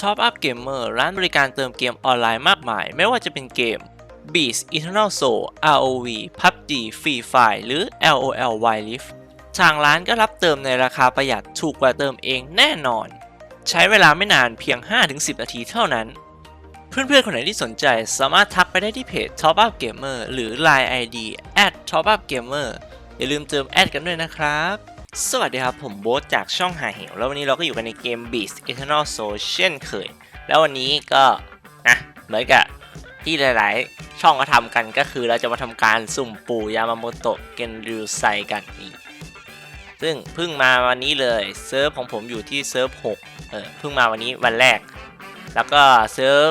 Top Up Gamer ร้านบริการเติมเกมออนไลน์มากมาย ไม่ว่าจะเป็นเกม Beast Eternal Soul ROV PUBG Free Fire หรือ LOL Wild Rift ทางร้านก็รับเติมในราคาประหยัดถูกกว่าเติมเองแน่นอน ใช้เวลาไม่นานเพียง 5-10 นาทีเท่านั้น เพื่อนๆ คนไหนที่สนใจสามารถทักไปได้ที่เพจ Top Up Gamer หรือ Line ID @Top Up Gamer อย่าลืมเติมแอดกันด้วยนะครับ สวัสดีครับ ผมโบ๊ทจากช่องหาเหว แล้ววันนี้เราก็อยู่กันในเกม Beast Eternal Soul เช่นเคย แล้ววันนี้ก็นะเหมือนกับที่หลาย ๆ ช่องก็ทำกันก็คือเราจะมาทำการสุ่มปู่ยามาโมโตะเกนริวไซกันนี่ซึ่งเพิ่งมาวันนี้เลยเซิร์ฟของผมอยู่ที่เซิร์ฟ6เออเพิ่งมาวันนี้วันแรก แล้วก็เซิร์ฟ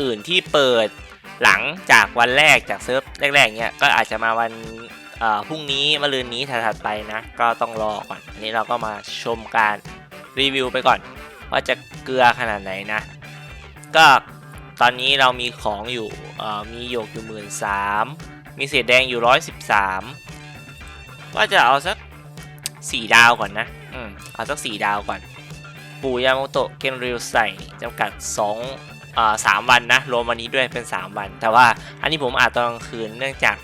อื่นที่เปิดหลังจากวันแรกจากเซิร์ฟแรก ๆ เนี้ยก็อาจจะมาวัน พรุ่งนี้มะรืนนี้ถัดๆไปนะ ก็ต้องรอก่อนอันนี้เราก็มาชมการรีวิวไปก่อน ว่าจะเกลือขนาดไหนนะ ก็ตอนนี้เรามีของอยู่มีหยกอยู่หมื่นสามมีเศษแดงอยู่ร้อยสิบสามว่าจะเอาสักสี่ดาวก่อนนะอืมเอาสักสี่ดาวก่อน ปู่ยาโมโตะเกนริวใส่จำกัด2อ่าสามวันนะรวมวันนี้ด้วยเป็น 3 วัน แต่ว่าอันนี้ผมอาจตอนกลางคืนเนื่องจาก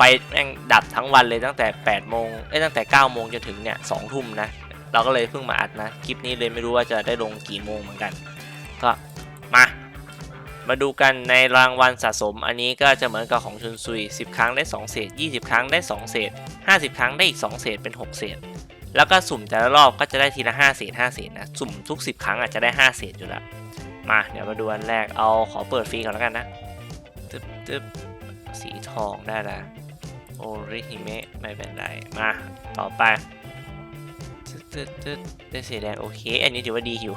ไฟแม่งดับทั้งวันเลยตั้งแต่8โมงเอ้ยตั้งแต่9โมงจนถึงเนี่ย2ทุ่มนะ เราก็เลยเพิ่งมาอัดนะ คลิปนี้เลยไม่รู้ว่าจะได้ลงกี่โมงเหมือนกัน ก็มา มาดูกันในรางวัลสะสม อันนี้ก็จะเหมือนกับของชุนซุย 10 ครั้งได้ 2 เศษ 20 ครั้งได้ 2 เศษ 50 ครั้งได้อีก 2 เศษเป็น 6 เศษ แล้วก็สุ่มแต่ละรอบก็จะได้ทีละ 5 เศษ 5 เศษนะ สุ่มทุก 10 ครั้งอาจจะได้ 5 เศษอยู่แล้ว มาเดี๋ยวมาดูอันแรก เอาขอเปิดฟรีก่อนแล้วกันนะตึ๊บตึ๊บสีทองได้ละ โอริฮิเมะไม่เป็นไร มา ต่อไปตึ๊ดตึ๊ดตึ๊ดได้สีแดงโอเค อันนี้ถือว่าดีอยู่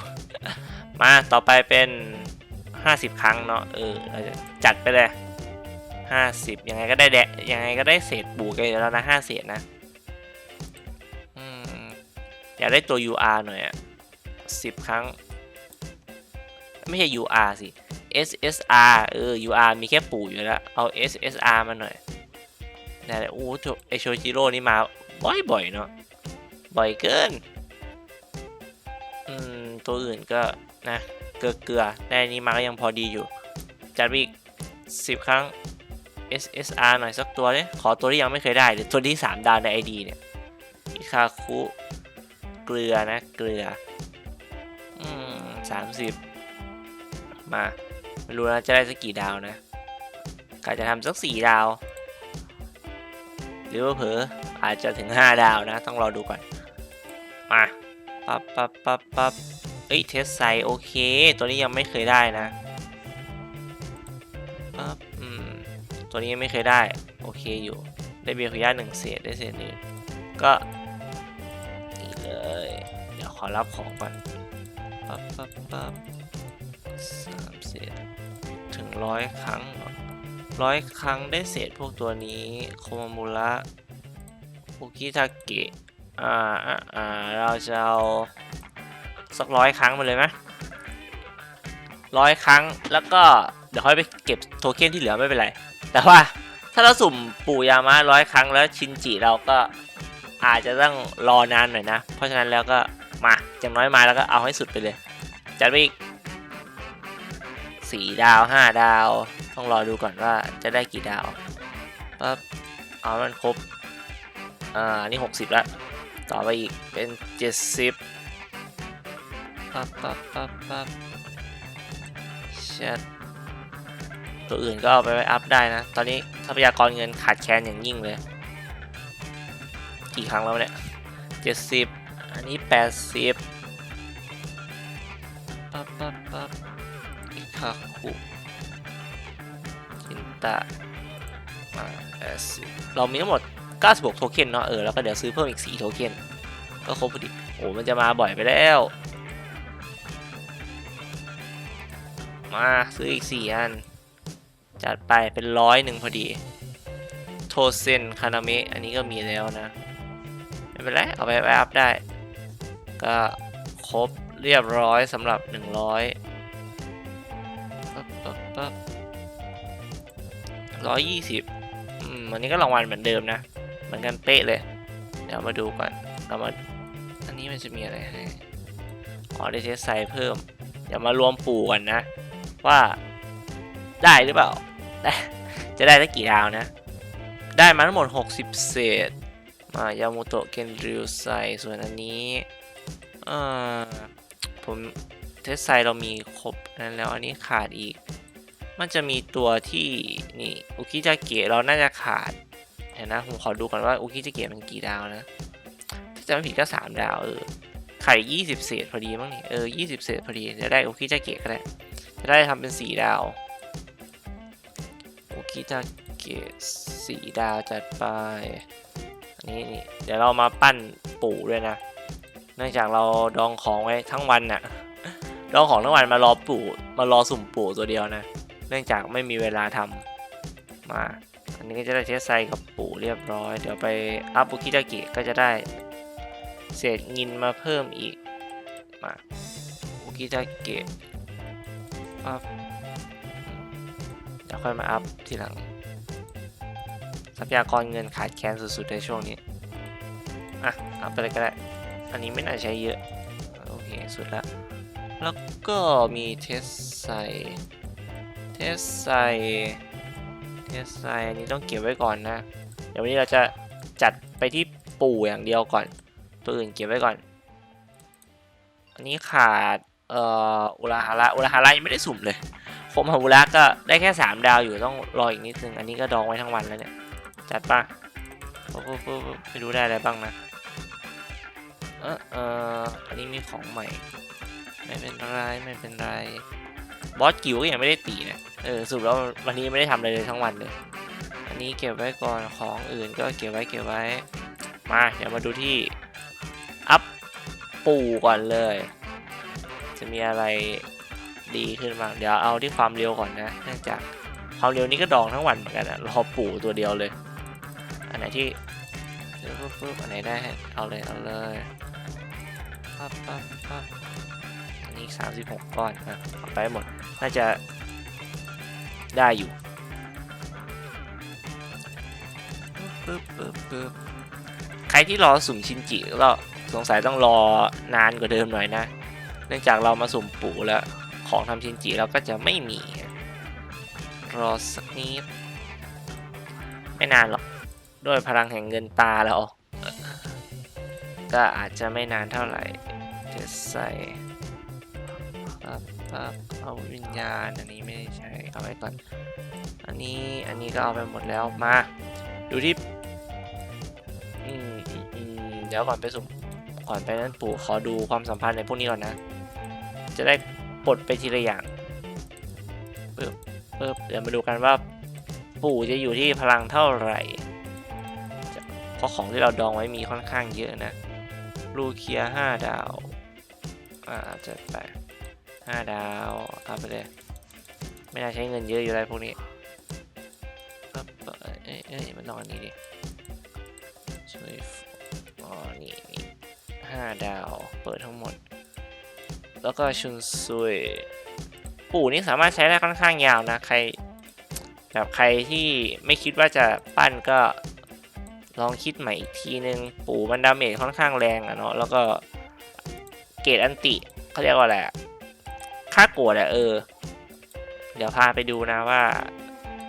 มาต่อไปเป็น 50 ครั้งเนาะเออเราจะจัดไปเลย 50 ยังไงก็ได้แดะยังไงก็ได้เศษบูกันอยู่แล้วนะ5เศษนะอืมอยากได้ตัว UR หน่อยอะ10 ครั้ง ไม่ใช่ UR สิ SSR เออ UR มีแค่ปู่อยู่แล้ว เอา SSR มาหน่อย ได้เลยโอ้โหไอโชจิโร่นี่มาบ่อยๆเนาะบ่อยเกิน อืม ตัวอื่นก็นะ เกลือเกลือๆได้อันนี้มาก็ยังพอดีอยู่ จัดไปอีก10ครั้ง SSR หน่อยสักตัวเลยขอตัวที่ยังไม่เคยได้ หรือตัวที่ 3 ดาวใน ID เนี่ยอิคาคุเกลือนะ เกลือ อืมสามสิบมา ไม่รู้นะ จะได้สักกี่ดาวนะกาจะทำสักสี่ดาว หรือว่าเผลออาจจะถึง 5 ดาวนะ ต้องรอดูก่อน มาปั๊บปั๊บปั๊บปั๊บเอ้ยเทสไซโอเค ตัวนี้ยังไม่เคยได้นะปั๊บอืมตัวนี้ยังไม่เคยได้ โอเคอยู่ ได้เบียร์คุย่าหนึ่งเศษได้เศษหนึ่งก็นี่เลย เดี๋ยวขอรับของก่อนปั๊บปั๊บปั๊บสามเศษถึงร้อยครั้งร้อ ร้อยครั้งได้เศษพวกตัวนี้โคมามุระอุกิทาเกะอ่าอ่าอ่าเราจะเอาสักร้อยครั้งมาเลยไหมร้อยครั้งแล้วก็เดี๋ยวค่อยไปเก็บโทเค็นที่เหลือไม่เป็นไร แต่ว่าถ้าเราสุ่มปู่ยามะร้อยครั้งแล้วชินจิเราก็อาจจะต้องรอนานหน่อยนะ เพราะฉะนั้นแล้วก็มาอย่างน้อยมาแล้วก็เอาให้สุดไปเลยจัดไปอีก สี่ดาวห้าดาว ต้องรอดูก่อนว่าจะได้กี่ดาวปั๊บเอามันครบ อ่า นี่หกสิบแล้วต่อไปอีกเป็นเจ็ดสิบปั๊บปั๊บปั๊บปั๊บเช็ดตัวอื่นก็เอาไปไว้อัพได้นะ ตอนนี้ทรัพยากรเงินขาดแคลนอย่างยิ่งเลย กี่ครั้งแล้วเนี่ยเจ็ดสิบอันนี้แปดสิบปั๊บปั๊บปั๊บาคุคินตะอ่าแปดสิบเรามีทั้งหมด 96 โทเค็นเนาะเออแล้วก็เดี๋ยวซื้อเพิ่มอีก 4 โทเค็นก็ครบพอดีโอ้มันจะมาบ่อยไปแล้ว มาซื้ออีก 4 อัน จัดไปเป็นร้อยหนึ่งพอดี โทเซนคานาเมะอันนี้ก็มีแล้วนะ ไม่เป็นไรเอาไปไปอัพได้ ก็ครบเรียบร้อยสำหรับ 100 ร้อยยี่สิบอืมอันนี้ก็รางวัลเหมือนเดิมนะ เหมือนกันเป๊ะเลย เดี๋ยวมาดูก่อน เรามา อันนี้มันจะมีอะไรให้อ๋อได้เทสไซเพิ่ม เดี๋ยวมารวมปู่กันนะ ว่าได้หรือเปล่าได้จะได้สักกี่ดาวนะ ได้มาทั้งหมด 60 เศษ มายามุโตะเกนริวไซส่วนอันนี้ อ่อผม เทสไซเรามีครบนั้นแล้วอันนี้ขาดอีก มันจะมีตัวที่นี่อุคิจะเกะเราน่าจะขาดเดี๋ยวนะผมขอดูก่อนว่าอุคิจะเกะมันกี่ดาวนะถ้าจำไม่ผิดก็3ดาวเออไข่ยี่สิบเศษพอดีมั้งนี่เออยี่สิบเศษพอดีจะได้อุคิจะเกะก็ได้จะได้ทำเป็นสี่ดาวอุคิจะเกะสี่ดาวจัดไปอันนี้นี่เดี๋ยวเรามาปั้นปู่ด้วยนะ เนื่องจากเราดองของไว้ทั้งวันน่ะ ดองของทั้งวันมารอปู่มารอสุ่มปู่ตัวเดียวนะ เนื่องจากไม่มีเวลาทำมา อันนี้ก็จะได้เทสไซกับปู่เรียบร้อย เดี๋ยวไปอัพบุคิดากิก็จะได้เศษเงินมาเพิ่มอีก มาบุคิดากิอัพเดี๋ยวค่อยมาอัพทีหลัง ทรัพยากรเงินขาดแคลนสุดๆในช่วงนี้ อะ อัพไปเลยก็ได้ อันนี้ไม่น่าใช้เยอะ โอเค สุดละแล้ว ก็มีเทสไซเทสไซเทสไซอันนี้ต้องเก็บไว้ก่อนนะ เดี๋ยววันนี้เราจะจัดไปที่ปู่อย่างเดียวก่อน ตัวอื่นเก็บไว้ก่อน อันนี้ขาด เอ่อ อุราฮาระ อุราฮาระยังไม่ได้สุ่มเลยโคมฮาบุระก็ได้แค่ 3 ดาวอยู่ต้องรออีกนิดนึง อันนี้ก็ดองไว้ทั้งวันแล้วเนี่ย จัดป่ะปุ๊บปุ๊บปุ๊บปุ๊บไม่รู้ได้อะไรบ้างนะ เออเอออันนี้มีของใหม่ ไม่เป็นไรไม่เป็นไร บอสกิวก็ยังไม่ได้ตีนะ เออสรุปแล้ววันนี้ไม่ได้ทำอะไรเลยทั้งวันเลย อันนี้เก็บไว้ก่อนของอื่นก็เก็บไว้เก็บไว้ มาเดี๋ยวมาดูที่อัพปูก่อนเลย จะมีอะไรดีขึ้นบ้างเดี๋ยวเอาที่ความเร็วก่อนนะเนื่องจากความเร็วนี้ก็ดองทั้งวันเหมือนกันอะรอปู่ตัวเดียวเลย อันไหนที่ปุ๊บปุ๊บอันไหนได้เอาเลยเอาเลยปั๊บปั๊บปั๊บ อีกสามสิบหกก้อนอะเอาไปหมด น่าจะได้อยู่ปึ๊บปึ๊บปึ๊บใครที่รอสุ่มชินจิก็สงสัยต้องรอนานกว่าเดิมหน่อยนะ เนื่องจากเรามาสุ่มปู่แล้ว ของทำชินจิเราก็จะไม่มี รอสักนิด ไม่นานหรอก ด้วยพลังแห่งเงินตาเราก็อาจจะไม่นานเท่าไหร่จะใส่ ปั๊บปั๊บเอาวิญญาณอันนี้ไม่ได้ใช้เอาไว้ก่อน อันนี้อันนี้ก็เอาไปหมดแล้วมา ดูที่อืมอืมเดี๋ยวก่อนไปสุ่มก่อนไปนั้นปู่ขอดูความสัมพันธ์ในพวกนี้ก่อนนะ จะได้ปลดไปทีละอย่างปึ๊บปึ๊บเดี๋ยวมาดูกันว่า ปู่จะอยู่ที่พลังเท่าไหร่เพราะของที่เราดองไว้มีค่อนข้างเยอะนะลูเคียห้าดาว อ่าจัดไป ห้าดาวเอาไปเลย ไม่น่าใช้เงินเยอะอยู่แล้วพวกนี้เอ้ยเอ้ยมันต้องอันนี้ดิช่วยอ๋อนี่นี่ห้าดาว เปิดทั้งหมด แล้วก็ชุนซุยปู่นี่สามารถใช้ได้ค่อนข้างยาวนะ ใครแบบใครที่ไม่คิดว่าจะปั้นก็ลองคิดใหม่อีกทีนึง ปู่มันดาเมจค่อนข้างแรงอะเนาะ แล้วก็เกรดอันติเขาเรียกว่าอะไรอะ ค่าโกรธอะเออ เดี๋ยวพาไปดูนะว่า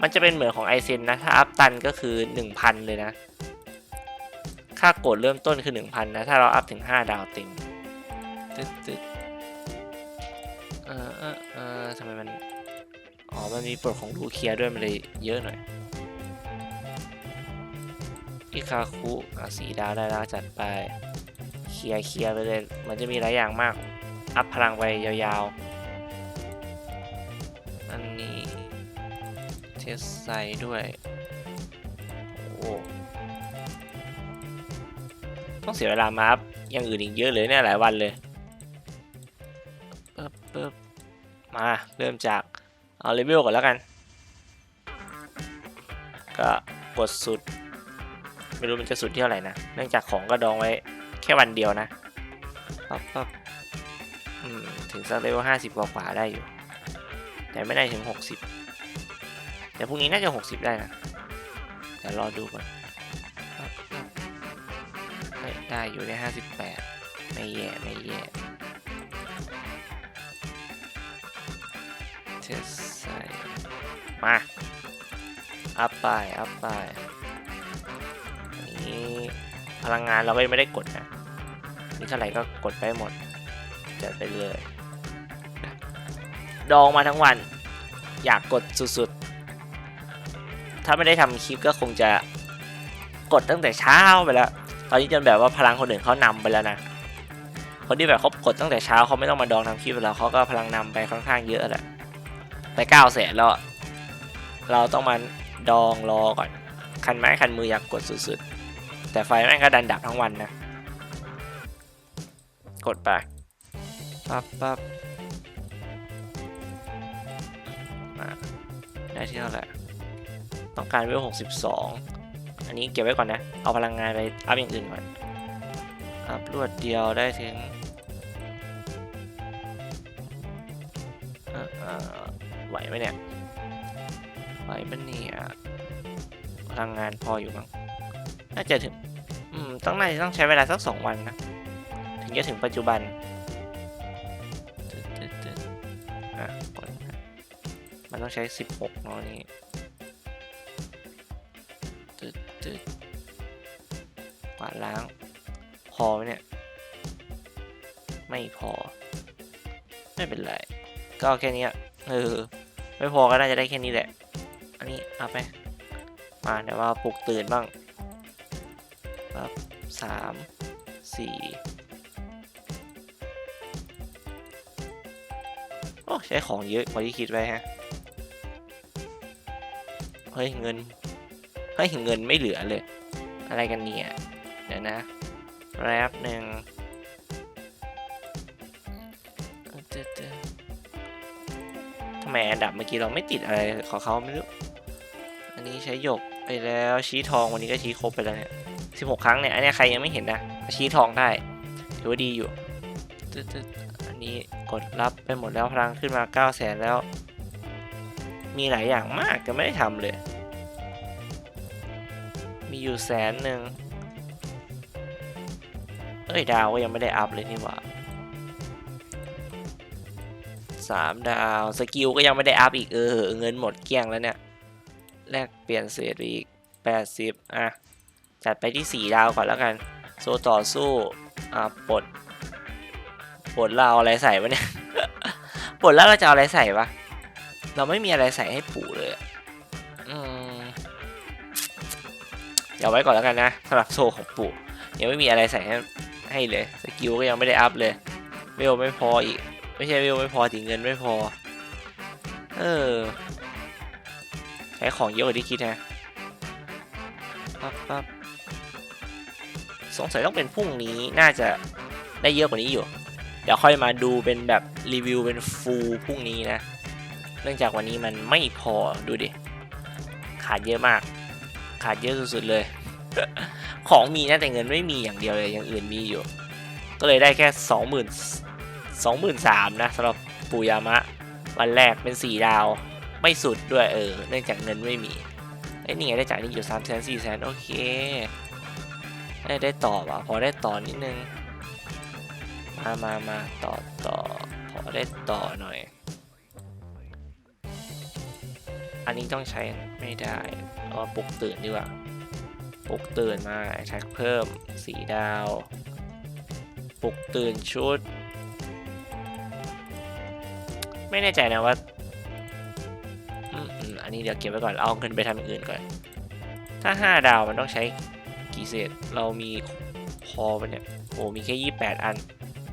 มันจะเป็นเหมือนของไอเซนนะ ถ้าอัพตันก็คือ 1,000 เลยนะ ค่าโกรธเริ่มต้นคือ 1,000 นะ ถ้าเราอัพถึง 5 ดาวเต็มตึ๊ดตึ๊ดเออเออเออทำไมมัน อ๋อ มันมีปลดของลูเคียด้วย มันเลยเยอะหน่อยอิคาคุอะสีดาวได้แล้วจัดไป เคลียร์เคลียร์ไปเลย มันจะมีหลายอย่างมาก อัพพลังไปยาวๆ สไซด้วย โอ้ต้องเสียเวลามาอัพอย่างอื่นอีกเยอะเลยเนี่ยหลายวันเลยปึ๊บปึ๊บมาเริ่มจากเอาเลเวลก่อนแล้วกัน ก็กดสุด ไม่รู้มันจะสุดที่เท่าไหร่นะ เนื่องจากของก็ดองไว้แค่วันเดียวนะปั๊บปั๊บอืมถึงสักเลเวลห้าสิบกว่าๆได้อยู่ แต่ไม่ได้ถึงหกสิบ แต่พรุ่งนี้น่าจะหกสิบได้นะเดี๋ยวรอดูก่อนได้อยู่ได้ห้าสิบแปดไม่แย่ไม่แย่เทสไซมาอัพไปอัพไปอันนี้พลังงานเราก็ไม่ได้กดนะนี่เท่าไหร่ก็กดไปหมดจัดไปเลย ดองมาทั้งวัน อยากกดสุดๆ ถ้าไม่ได้ทำคลิปก็คงจะกดตั้งแต่เช้าไปแล้ว ตอนนี้จนแบบว่าพลังคนอื่นเขานำไปแล้วนะ คนที่แบบเขากดตั้งแต่เช้าเขาไม่ต้องมาดองทำคลิปแล้วเขาก็พลังนำไปค่อนข้างเยอะแหละไปเก้าแสนแล้ว เราต้องมาดองรอก่อน คันไม้คันมืออยากกดสุดๆ แต่ไฟแม่งก็ดันดับทั้งวันนะ กดไป ปั๊บปั๊บมาได้ที่เท่าไหร่ ต้องการเวลหกสิบสองอันนี้เก็บไว้ก่อนนะ เอาพลังงานไปอัพอย่างอื่นก่อนอัพรวดเดียวได้ถึงอ่อเอ่อไหวไหมเนี่ย ไหวปะเนี่ยพลังงานพออยู่มั้ง น่าจะถึง อืม ต้องน่าจะต้องใช้เวลาสักสองวันนะ ถึงจะถึงปัจจุบันตึ๊ดตึ๊ดตึ๊ดอะกดนะมันต้องใช้ 16เนาะนี่ ตึ๊ดกวาดล้าง พอไหมเนี่ย ไม่พอ ไม่เป็นไร ก็เอาแค่นี้เออ ไม่พอก็น่าจะได้แค่นี้แหละ อันนี้เอาไป มาเดี๋ยวว่าปลุกตื่นบ้างครับสามสี่โอ้ใช้ของเยอะกว่าที่คิดไว้ฮะ เฮ้ย เงิน เฮ้ยเงินไม่เหลือเลย อะไรกันเนี่ยเดี๋ยวนะแรปหนึ่งทำไมอันดับเมื่อกี้เราไม่ติดอะไรของเขาไม่รู้ อันนี้ใช้หยกไปแล้วชี้ทองวันนี้ก็ชี้ครบไปแล้วเนี่ยสิบหกครั้งเนี่ยอันนี้ใครยังไม่เห็นนะชี้ทองได้ ถือว่าดีอยู่อันนี้กดรับไปหมดแล้วพลังขึ้นมา9 0 0แสนแล้ว มีหลายอย่างมากแต่ไม่ได้ทำเลย อยู่แสนหนึ่งเอ้ย ดาวก็ยังไม่ได้อัพเลยนี่หว่าสามดาว สกิลก็ยังไม่ได้อัพอีกเออ เงินหมดเกลี้ยงแล้วเนี่ย แลกเปลี่ยนเศษไปอีก80อะ จัดไปที่4ดาวก่อนแล้วกัน โซต่อสู้ อะปลดปลดเราอาอะไรใส่วะเนี่ยปลดแล้วเราจะเอาอะไรใส่วะ เราไม่มีอะไรใส่ให้ปู่เลย เดี๋ยวไว้ก่อนแล้วกันนะสำหรับโซของปู่ยังไม่มีอะไรใส่ให้ให้เลยสกิลก็ยังไม่ได้อัพเลยเวลไม่พออีก ไม่ใช่เวลไม่พอถึงเงินไม่พอ เออใช้ของเยอะกว่าที่คิดนะปั๊บปั๊บสงสัยต้องเป็นพรุ่งนี้น่าจะได้เยอะกว่านี้อยู่ เดี๋ยวค่อยมาดูเป็นแบบรีวิวเป็นฟูลพรุ่งนี้นะ เนื่องจากวันนี้มันไม่พอดูดิ ขาดเยอะมาก ขาดเยอะสุดๆเลย ของมีนะแต่เงินไม่มีอย่างเดียวเลยอย่างอื่นมีอยู่ ก็เลยได้แค่สองหมื่นสองหมื่นสามนะสำหรับปูยามะ วันแรกเป็นสี่ดาว ไม่สุดด้วยเออ เนื่องจากเงินไม่มีไอ้นี่ไงได้จากนี่อยู่สามแสนสี่แสนโอเค ได้ได้ต่อว่ะพอได้ต่อนิดนึง มามามาต่อต่อพอได้ต่อหน่อย อันนี้ต้องใช้ไม่ได้เอาปลุกตื่นดีกว่า ปลุกตื่นมาแท็กเพิ่มสีดาวปลุกตื่นชุด ไม่แน่ใจนะว่าอืมอันนี้เดี๋ยวเก็บไว้ก่อน เอาเงินไปทำอย่างอื่นก่อน ถ้า 5 ดาวมันต้องใช้กี่เศษ เรามีพอปะเนี่ย โอ้มีแค่ 28 อัน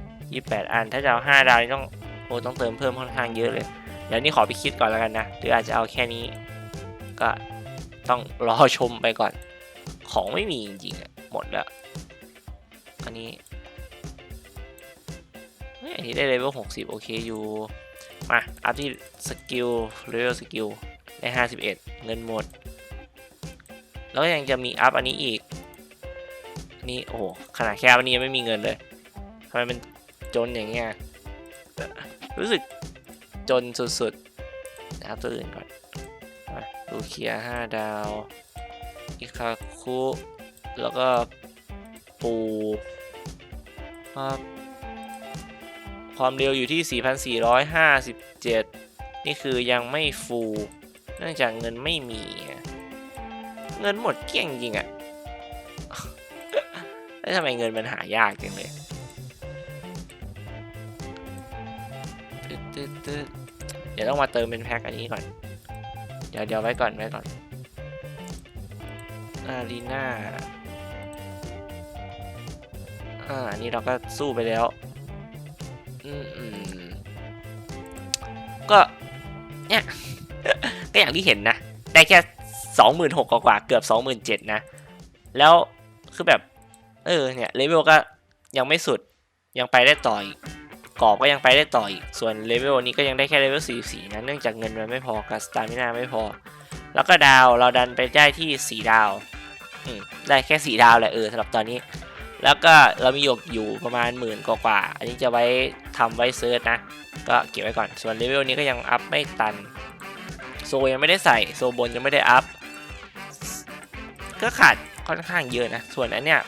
28 อัน ถ้าจะเอา5ดาวนี่ต้อง โอ้ต้องเติมเพิ่มค่อนข้างเยอะเลย เดี๋ยวนี้ขอไปคิดก่อนแล้วกันนะ หรืออาจจะเอาแค่นี้ ก็ต้องรอชมไปก่อน ของไม่มีจริงๆอะหมดแล้ว อันนี้เฮ้ยอันนี้ได้เลเวล60โอเคอยู่ มาอัพที่สกิลเลเวลสกิลได้51เงินหมด แล้วยังจะมีอัพอันนี้อีกนี่โอ้โหขนาดแค่อันนี้ยังไม่มีเงินเลยทำไมมันจนอย่างเงี้ยรู้สึกจนสุดๆนะครับตัวอื่นก่อนมาดูเคลียร์5ดาว อิคาคุ แล้วก็ปูครับความเร็วอยู่ที่ 4,457 นี่คือยังไม่ฟูลเนื่องจากเงินไม่มี เงินหมดเกลี้ยงจริงอะแล้วทำไมเงินมันหายากจังเลยเดี๋ยวต้องมาเติมเป็นแพ็คอันนี้ก่อน เดี๋ยวเดี๋ยวไว้ก่อนไว้ก่อน อารีนาอ่าอันนี้เราก็สู้ไปแล้วอืมก็เนี่ยก็อย่างที่เห็นนะ ได้แค่สองหมื่นหกกว่าเกือบสองหมื่นเจ็ดนะ แล้วคือแบบ เออเนี่ยเลเวลก็ยังไม่สุดยังไปได้ต่ออีกกรอบก็ยังไปได้ต่ออีก ส่วนเลเวลนี้ก็ยังได้แค่เลเวล44นะเนื่องจากเงินมันไม่พอกับสตามินาไม่พอ แล้วก็ดาวเราดันไปได้ที่ 4 ดาว ได้แค่4ดาวแหละเออสำหรับตอนนี้ แล้วก็เรามีหยกอยู่ประมาณหมื่นกว่าๆอันนี้จะไว้ทำไว้เซิร์ชนะ ก็เก็บไว้ก่อน ส่วนเลเวลนี้ก็ยังอัพไม่ตัน โซยังไม่ได้ใส่ โซบนยังไม่ได้อัพ ก็ขาดค่อนข้างเยอะนะ ส่วนอันเนี้ย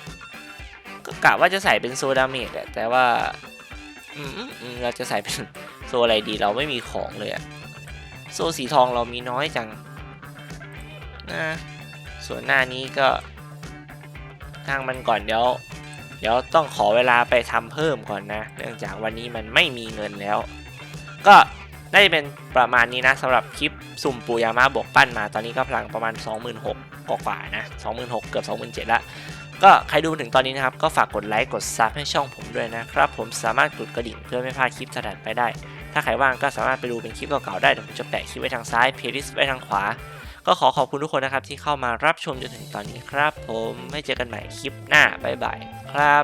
ก็กะว่าจะใส่เป็นโซดาเมจแหละแต่ว่าเราจะใส่เป็นโซอะไรดีเราไม่มีของเลยอะโซสีทองเรามีน้อยจังนะ ส่วนหน้านี้ก็ทางมันก่อนเดี๋ยว เดี๋ยวต้องขอเวลาไปทำเพิ่มก่อนนะ เนื่องจากวันนี้มันไม่มีเงินแล้ว ก็น่าจะเป็นประมาณนี้นะสำหรับคลิปสุ่มปูยามาบวกปั้นมาตอนนี้ก็พลังประมาณ 26,000กว่าๆนะ26,000เกือบ27,000ละก็ใครดูถึงตอนนี้นะครับ ก็ฝากกดไลค์กดซับให้ช่องผมด้วยนะครับ ผมสามารถกดกระดิ่งเพื่อไม่พลาดคลิปถัดไปได้ ถ้าใครว่างก็สามารถไปดูเป็นคลิปเก่าๆได้เดี๋ยวผมจะแปะคลิปไว้ทางซ้ายเพลย์ลิสต์ไว้ทางขวา ก็ขอขอบคุณทุกคนนะครับที่เข้ามารับชมจนถึงตอนนี้ครับ ผมไม่เจอกันใหม่คลิปหน้าบ๊ายบายครับ